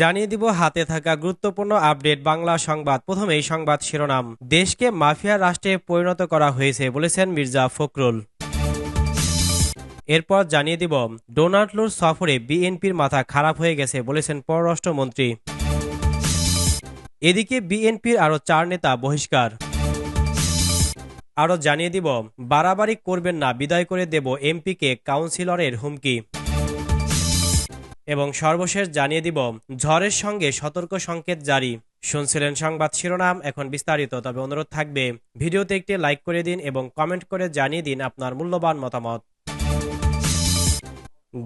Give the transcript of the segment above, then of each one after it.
জানিয়ে দিব হাতে থাকা গুরুত্বপূর্ণ আপডেট বাংলা সংবাদ। প্রথমেই সংবাদ শিরোনাম। দেশকে মাফিয়া রাষ্ট্রে পরিণত করা হয়েছে বলেছেন মির্জা ফখরুল। এরপর জানিয়ে দিব, ডোনাল্ড ডোনাল্ডলোর সফরে বিএনপির মাথা খারাপ হয়ে গেছে বলেছেন পররাষ্ট্রমন্ত্রী। এদিকে বিএনপির আরও চার নেতা বহিষ্কার। আরও জানিয়ে দিব, বাড়াবাড়ি করবেন না, বিদায় করে দেব এমপিকে, কাউন্সিলরের হুমকি। এবং সর্বশেষ জানিয়ে দিব, ঝড়ের সঙ্গে সতর্ক সংকেত জারি। শুনছিলেন সংবাদ শিরোনাম, এখন বিস্তারিত, তবে অনুরোধ থাকবে, ভিডিওতে একটি লাইক করে দিন এবং কমেন্ট করে জানিয়ে দিন আপনার মূল্যবান মতামত।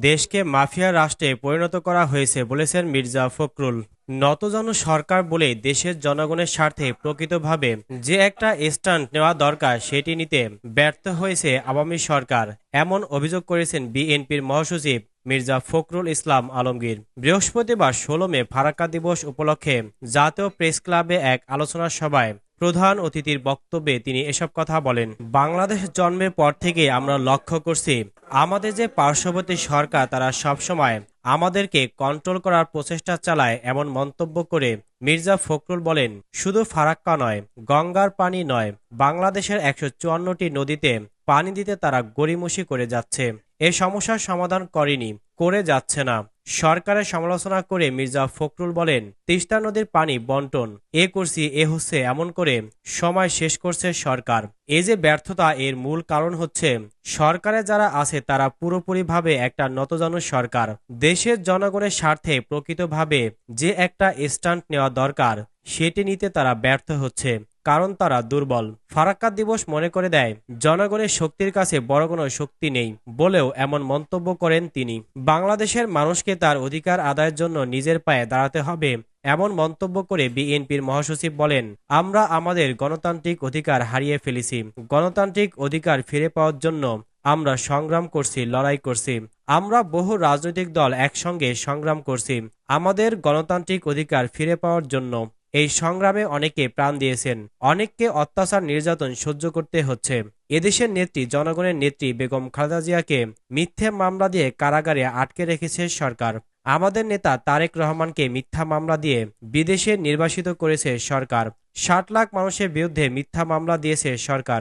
দেশকে মাফিয়া রাষ্ট্রে পরিণত করা হয়েছে বলেছেন মির্জা ফখরুল। নতজন সরকার বলে দেশের জনগণের স্বার্থে প্রকৃতভাবে যে একটা স্ট্যান্ড নেওয়া দরকার, সেটি নিতে ব্যর্থ হয়েছে আওয়ামী সরকার, এমন অভিযোগ করেছেন বিএনপির মহাসচিব মির্জা ফখরুল ইসলাম আলমগীর। বৃহস্পতিবার ষোলো মে ফারাক্কা দিবস উপলক্ষে জাতীয় প্রেস ক্লাবে এক আলোচনা সভায় প্রধান অতিথির বক্তব্যে তিনি এসব কথা বলেন। বাংলাদেশ জন্মের পর থেকে আমরা লক্ষ্য করছি, আমাদের যে পার্শ্ববর্তী সরকার, তারা সবসময় আমাদেরকে কন্ট্রোল করার প্রচেষ্টা চালায় এমন মন্তব্য করে মির্জা ফখরুল বলেন, শুধু ফারাক্কা নয়, গঙ্গার পানি নয়, বাংলাদেশের একশো চুয়ান্নটি নদীতে পানি দিতে তারা গড়িমসি করে যাচ্ছে। এ সমস্যার সমাধান করেনি, করে যাচ্ছে না। সরকারের সমালোচনা করে মির্জা ফখরুল বলেন, তিস্তা নদীর পানি বন্টন, এ করছি, এ হচ্ছে, এমন করে সময় শেষ করছে সরকার। এ যে ব্যর্থতা, এর মূল কারণ হচ্ছে, সরকারে যারা আছে, তারা পুরোপুরিভাবে একটা নতজানু সরকার। দেশের জনগণের স্বার্থে প্রকৃতভাবে যে একটা স্ট্যান্ড নেওয়া দরকার, সেটি নিতে তারা ব্যর্থ হচ্ছে। কারণ তারা দুর্বল। ফারাক্কা দিবস মনে করে দেয়, জনগণের শক্তির কাছে বড় কোনো শক্তি নেই বলেও এমন মন্তব্য করেন তিনি। বাংলাদেশের মানুষকে তার অধিকার আদায়ের জন্য নিজের পায়ে দাঁড়াতে হবে, এমন মন্তব্য করে বিএনপির মহাসচিব বলেন, আমরা আমাদের গণতান্ত্রিক অধিকার হারিয়ে ফেলেছি। গণতান্ত্রিক অধিকার ফিরে পাওয়ার জন্য আমরা সংগ্রাম করছি, লড়াই করছি। আমরা বহু রাজনৈতিক দল একসঙ্গে সংগ্রাম করছি। আমাদের গণতান্ত্রিক অধিকার ফিরে পাওয়ার জন্য এই সংগ্রামে অনেকে প্রাণ দিয়েছেন। অনেককে অত্যাচার, নির্যাতন সহ্য করতে হচ্ছে। এদেশের নেত্রী, জনগণের নেত্রী বেগম খালেদা জিয়াকে মিথ্যে মামলা দিয়ে কারাগারে আটকে রেখেছে সরকার। আমাদের নেতা তারেক রহমানকে মিথ্যা মামলা দিয়ে বিদেশে নির্বাসিত করেছে সরকার। ষাট লাখ মানুষের বিরুদ্ধে মিথ্যা মামলা দিয়েছে সরকার।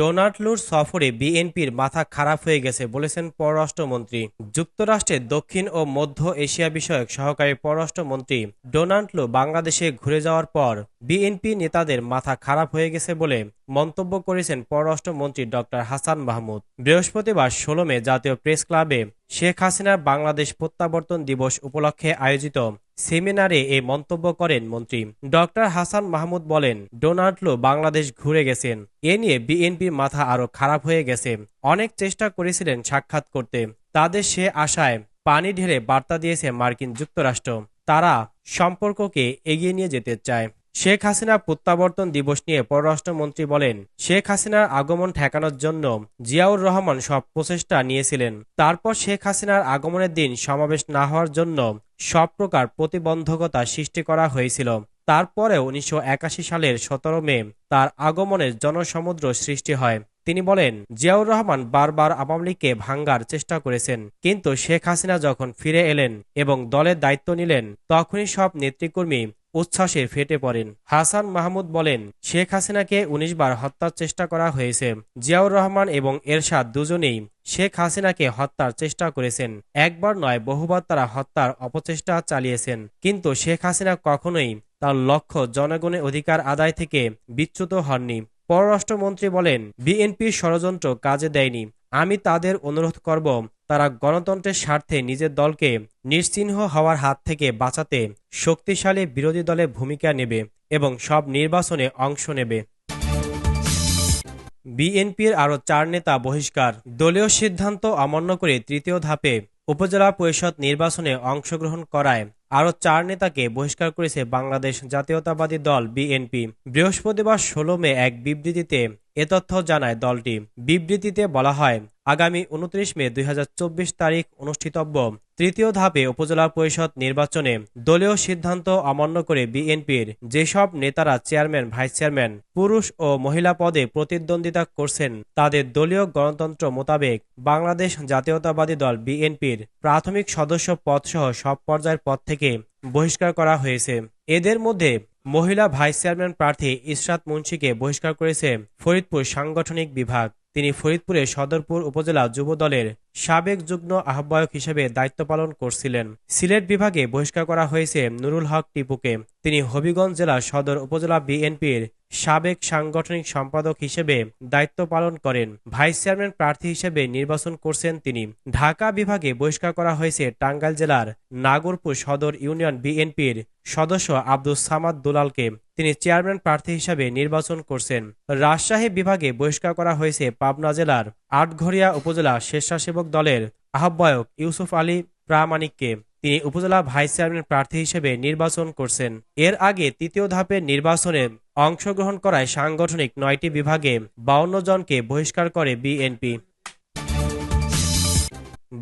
ডোনাল্ডলুর সফরে বিএনপির মাথা খারাপ হয়ে গেছে বলেছেন পররাষ্ট্রমন্ত্রী। যুক্তরাষ্ট্রের দক্ষিণ ও মধ্য এশিয়া বিষয়ক সহকারী পররাষ্ট্রমন্ত্রী ডোনাল্ডলু বাংলাদেশে ঘুরে যাওয়ার পর বিএনপি নেতাদের মাথা খারাপ হয়ে গেছে বলে মন্তব্য করেছেন পররাষ্ট্রমন্ত্রী ডক্টর হাসান মাহমুদ। বৃহস্পতিবার ষোলো মে জাতীয় প্রেস ক্লাবে শেখ হাসিনার বাংলাদেশ প্রত্যাবর্তন দিবস উপলক্ষে আয়োজিত সেমিনারে এ মন্তব্য করেন মন্ত্রী। ডক্টর হাসান মাহমুদ বলেন ডোনাল্ডলো বাংলাদেশ ঘুরে গেছেন। এ নিয়ে বিএনপির মাথা আরও খারাপ হয়ে গেছে। অনেক চেষ্টা করেছিলেন সাক্ষাৎ করতে। তাদের সে আশায় পানি ঢেলে বার্তা দিয়েছে মার্কিন যুক্তরাষ্ট্র। তারা সম্পর্ককে এগিয়ে নিয়ে যেতে চায়। শেখ হাসিনা প্রত্যাবর্তন দিবস নিয়ে পররাষ্ট্রমন্ত্রী বলেন, শেখ হাসিনার আগমন ঠেকানোর জন্য জিয়াউর রহমান সব প্রচেষ্টা নিয়েছিলেন। তারপর শেখ হাসিনার আগমনের দিন সমাবেশ না হওয়ার জন্য সব প্রকার প্রতিবন্ধকতা সৃষ্টি করা হয়েছিল। তারপরে উনিশশো সালের সতেরো মে তার আগমনের জনসমুদ্র সৃষ্টি হয়। তিনি বলেন, জিয়াউর রহমান বারবার আওয়ামী লীগকে ভাঙ্গার চেষ্টা করেছেন, কিন্তু শেখ হাসিনা যখন ফিরে এলেন এবং দলের দায়িত্ব নিলেন, তখনই সব নেতৃকর্মী উচ্ছ্বাসে ফেটে পড়েন। হাসান মাহমুদ বলেন, শেখ হাসিনাকে উনিশ বার হত্যার চেষ্টা করা হয়েছে। জিয়াউর রহমান এবং এরশাদ দুজনেই শেখ হাসিনাকে হত্যার চেষ্টা করেছেন। একবার নয়, বহুবার তারা হত্যার অপচেষ্টা চালিয়েছেন। কিন্তু শেখ হাসিনা কখনোই তার লক্ষ্য জনগণের অধিকার আদায় থেকে বিচ্যুত হননি। পররাষ্ট্রমন্ত্রী বলেন বিএনপির ষড়যন্ত্র কাজে দেয়নি। আমি তাদের অনুরোধ করব তারা গণতন্ত্রের স্বার্থে নিজের দলকে নিশ্চিহ্ন হওয়ার হাত থেকে বাঁচাতে শক্তিশালী বিরোধী দলে ভূমিকা নেবে এবং সব নির্বাচনে অংশ নেবে। বিএনপির আরও চার নেতা বহিষ্কার। দলীয় সিদ্ধান্ত অমান্য করে তৃতীয় ধাপে উপজেলা পরিষদ নির্বাচনে অংশগ্রহণ করায় আরও চার নেতাকে বহিষ্কার করেছে বাংলাদেশ জাতীয়তাবাদী দল বিএনপি। বৃহস্পতিবার ষোলো মে এক বিবৃতিতে এ তথ্য জানায় দলটি। বিবৃতিতে বলা হয়, আগামী উনত্রিশ মে দুই হাজার চব্বিশ তারিখ অনুষ্ঠিতব্য তৃতীয় ধাপে উপজেলা পরিষদ নির্বাচনে দলীয় সিদ্ধান্ত অমান্য করে বিএনপির যেসব নেতারা চেয়ারম্যান, ভাইস চেয়ারম্যান, পুরুষ ও মহিলা পদে প্রতিদ্বন্দ্বিতা করছেন, তাদের দলীয় গণতন্ত্র মোতাবেক বাংলাদেশ জাতীয়তাবাদী দল বিএনপির প্রাথমিক সদস্য পদসহ সব পর্যায়ের পদ থেকে বহিষ্কার করা হয়েছে। এদের মধ্যে মহিলা ভাইস চেয়ারম্যান প্রার্থী ইশরাত মুন্সিকে বহিষ্কার করেছে ফরিদপুর সাংগঠনিক বিভাগ। তিনি ফরিদপুরের সদরপুর উপজেলা যুব দলের সাবেক যুগ্ম আহ্বায়ক হিসেবে দায়িত্ব পালন করছিলেন। সিলেট বিভাগে বহিষ্কার করা হয়েছে নুরুল হক টিপুকে। তিনি হবিগঞ্জ জেলা সদর উপজেলা বিএনপির সাবেক সাংগঠনিক সম্পাদক হিসেবে দায়িত্ব পালন করেন। ভাইস চেয়ারম্যান প্রার্থী হিসেবে নির্বাচন করছেন তিনি। ঢাকা বিভাগে বহিষ্কার করা হয়েছে টাঙ্গাইল জেলার নাগরপুর সদর ইউনিয়ন বিএনপির সদস্য আব্দুল সামাদ দুলালকে। তিনি চেয়ারম্যান প্রার্থী হিসাবে নির্বাচন করছেন। রাজশাহী বিভাগে বহিষ্কার করা হয়েছে পাবনা জেলার আটঘরিয়া উপজেলা স্বেচ্ছাসেবক দলের আহ্বায়ক ইউসুফ আলী প্রামাণিককে। তিনি উপজেলা ভাইস চেয়ারম্যান প্রার্থী হিসেবে নির্বাচন করছেন। এর আগে তৃতীয় ধাপের নির্বাচনে অংশগ্রহণ করায় সাংগঠনিক নয়টি বিভাগে বাউন্ন জনকে বহিষ্কার করে বিএনপি।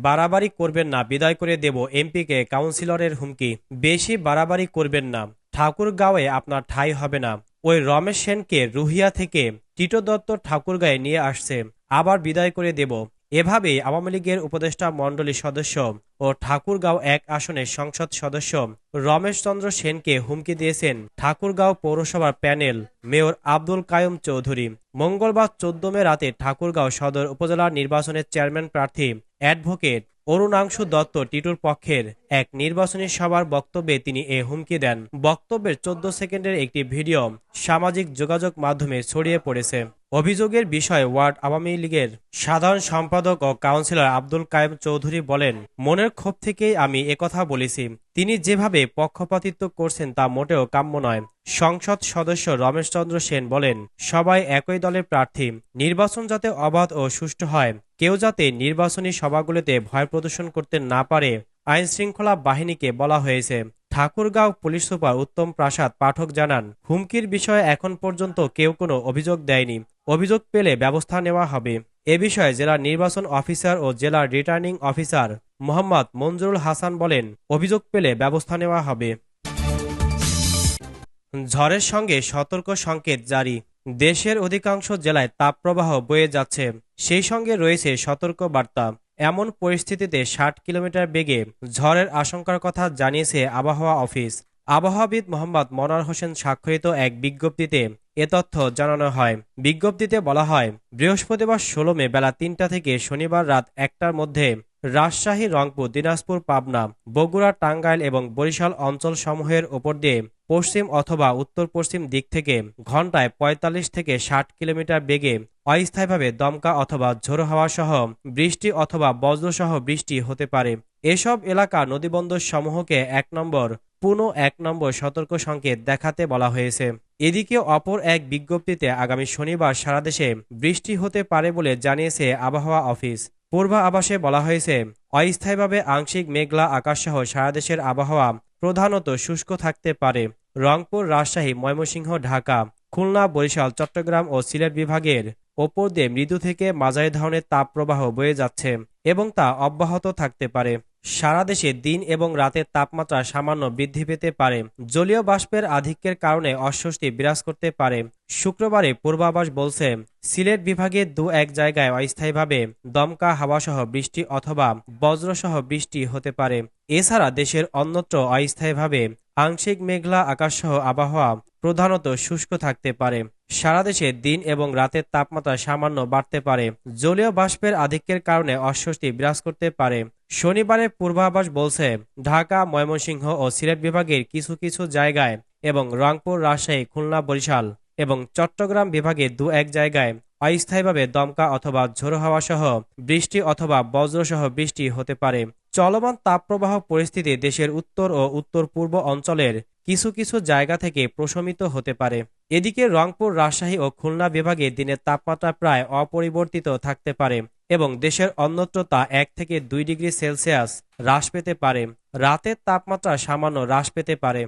বাড়াবাড়ি করবেন না, বিদায় করে দেব এমপিকে, কাউন্সিলরের হুমকি। বেশি বাড়াবাড়ি করবেন না। ঠাকুরগাঁওয়ে আপনার ঠাই হবে না। ওই রমেশ সেনকে রুহিয়া থেকে টিটো দত্ত ঠাকুরগাঁয়ে নিয়ে আসছে। আবার বিদায় করে দেব। এভাবেই আওয়ামী লীগের উপদেষ্টা মণ্ডলীর সদস্য ও ঠাকুরগাঁও এক আসনের সংসদ সদস্য রমেশ চন্দ্র সেনকে হুমকি দিয়েছেন ঠাকুরগাঁও পৌরসভার প্যানেল মেয়র আব্দুল কায়ুম চৌধুরী। মঙ্গলবার চোদ্দ মে রাতে ঠাকুরগাঁও সদর উপজেলা নির্বাচনের চেয়ারম্যান প্রার্থী অ্যাডভোকেট অরুণাংশু দত্ত টিটুর পক্ষের এক নির্বাচনী সভার বক্তব্যে তিনি এ হুমকি দেন। বক্তব্যের চোদ্দ সেকেন্ডের একটি ভিডিও সামাজিক যোগাযোগ মাধ্যমে ছড়িয়ে পড়েছে। অভিযোগের বিষয়ে ওয়ার্ড আওয়ামী লীগের সাধারণ সম্পাদক ও কাউন্সিলর আব্দুল কায়েম চৌধুরী বলেন, মনের ক্ষোভ থেকেই আমি একথা বলেছি। তিনি যেভাবে পক্ষপাতিত্ব করছেন তা মোটেও কাম্য নয়। সংসদ সদস্য রমেশচন্দ্র সেন বলেন, সবাই একই দলের প্রার্থী। নির্বাচন যাতে অবাধ ও সুষ্ঠু হয়, কেউ যাতে নির্বাচনী সভাগুলোতে ভয় প্রদর্শন করতে না পারে আইন শৃঙ্খলা বাহিনীকে বলা হয়েছে। ঠাকুরগাঁও পুলিশ সুপার উত্তম প্রাসাদ পাঠক জানান, হুমকির বিষয়ে এখন পর্যন্ত কেউ কোনো অভিযোগ দেয়নি। অভিযোগ পেলে ব্যবস্থা নেওয়া হবে। এ বিষয়ে জেলার নির্বাচন অফিসার ও জেলার রিটার্নিং অফিসার মোহাম্মদ মঞ্জুরুল হাসান বলেন, অভিযোগ পেলে ব্যবস্থা নেওয়া হবে। ঝড়ের সঙ্গে সতর্ক সংকেত জারি। দেশের অধিকাংশ জেলায় তাপপ্রবাহ বয়ে যাচ্ছে। সেই সঙ্গে রয়েছে সতর্ক বার্তা। এমন পরিস্থিতিতে ষাট কিলোমিটার বেগে ঝড়ের আশঙ্কার কথা জানিয়েছে আবহাওয়া অফিস। আবহাওয়াবিদ মোহাম্মদ মনার হোসেন স্বাক্ষরিত এক বিজ্ঞপ্তিতে এ তথ্য জানানো হয়। বিজ্ঞপ্তিতে বলা হয়, বৃহস্পতিবার ষোলো মে বেলা তিনটা থেকে শনিবার রাত একটার মধ্যে রাজশাহী, রংপুর, দিনাজপুর, পাবনা, বগুড়া, টাঙ্গাইল এবং বরিশাল অঞ্চল সমূহের ওপর দিয়ে পশ্চিম অথবা উত্তর পশ্চিম দিক থেকে ঘন্টায় ৪৫ থেকে ষাট কিলোমিটার বেগে অস্থায়ীভাবে দমকা অথবা ঝোড়ো হাওয়া সহ বৃষ্টি অথবা বজ্রসহ বৃষ্টি হতে পারে। এসব এলাকা নদীবন্দর সমূহকে এক নম্বর পুনঃ এক নম্বর সতর্ক সংকেত দেখাতে বলা হয়েছে। এদিকে অপর এক বিজ্ঞপ্তিতে আগামী শনিবার সারা দেশে বৃষ্টি হতে পারে বলে জানিয়েছে আবহাওয়া অফিস। পূর্বাভাসে বলা হয়েছে, অস্থায়ীভাবে আংশিক মেঘলা আকাশসহ সারা দেশের আবহাওয়া প্রধানত শুষ্ক থাকতে পারে। রংপুর, রাজশাহী, ময়মনসিংহ, ঢাকা, খুলনা, বরিশাল, চট্টগ্রাম ও সিলেট বিভাগের ওপর দিয়ে মৃদু থেকে মাঝারি ধরনের তাপপ্রবাহ বয়ে যাচ্ছে এবং তা অব্যাহত থাকতে পারে। সারা দেশে দিন এবং রাতের তাপমাত্রা সামান্য বৃদ্ধি পেতে পারে। জলীয় বাষ্পের আধিক্যের কারণে অস্বস্তি বিরাজ করতে পারে। শুক্রবারে পূর্বাভাস বলছে, সিলেট বিভাগে দু এক জায়গায় অস্থায়ীভাবে দমকা হাওয়াসহ বৃষ্টি অথবা বজ্রসহ বৃষ্টি হতে পারে। এছাড়া দেশের অন্যত্র অস্থায়ীভাবে আংশিক মেঘলা আকাশসহ আবহাওয়া প্রধানত শুষ্ক থাকতে পারে। সারা দেশে দিন এবং রাতের তাপমাত্রা সামান্য বাড়তে পারে। জলীয় বাষ্পের আধিক্যের কারণে অস্বস্তি বিরাজ করতে পারে। শনিবারে পূর্বাভাস বলছে, ঢাকা, ময়মনসিংহ ও সিলেট বিভাগের কিছু কিছু জায়গায় এবং রংপুর, রাজশাহী, খুলনা, বরিশাল এবং চট্টগ্রাম বিভাগে দু এক জায়গায় অস্থায়ীভাবে দমকা অথবা ঝোড়ো হাওয়া সহ বৃষ্টি অথবা বজ্রসহ বৃষ্টি হতে পারে। চলমান তাপপ্রবাহ পরিস্থিতি দেশের উত্তর ও উত্তর পূর্ব অঞ্চলের কিছু কিছু জায়গা থেকে প্রশমিত হতে পারে। এদিকে রংপুর, রাজশাহী ও খুলনা বিভাগে দিনের তাপমাত্রা প্রায় অপরিবর্তিত থাকতে পারে এবং দেশের অন্যত্র তা এক থেকে দুই ডিগ্রি সেলসিয়াস হ্রাস পেতে পারে। রাতের তাপমাত্রা সামান্য হ্রাস পেতে পারে।